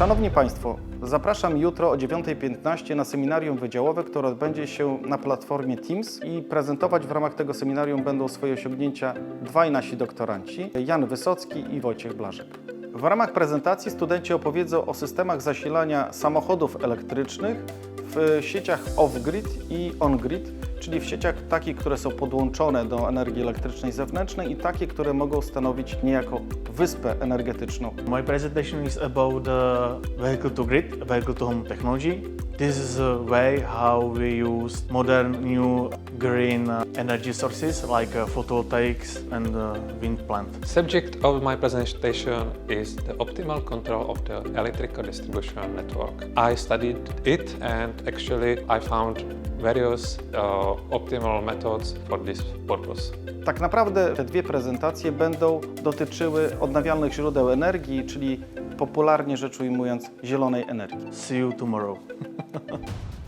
Szanowni Państwo, zapraszam jutro o 9.15 na seminarium wydziałowe, które odbędzie się na platformie Teams i prezentować w ramach tego seminarium będą swoje osiągnięcia dwaj nasi doktoranci, Jan Wysocki i Wojciech Blaszek. W ramach prezentacji studenci opowiedzą o systemach zasilania samochodów elektrycznych w sieciach off-grid i on-grid, czyli w sieciach takich, które są podłączone do energii elektrycznej zewnętrznej i takie, które mogą stanowić niejako wyspę energetyczną. My presentation is about the vehicle to grid, vehicle to home technology. This is a way how we use modern new green uh, energy sources like uh, photovoltaics and uh, wind plant. Subject of my presentation is the optimal control of the electrical distribution network. I studied it and actually I found various uh, optimal methods for this purpose. Tak naprawdę te dwie prezentacje będą dotyczyły odnawialnych źródeł energii, czyli popularnie rzecz ujmując zielonej energii. See you tomorrow.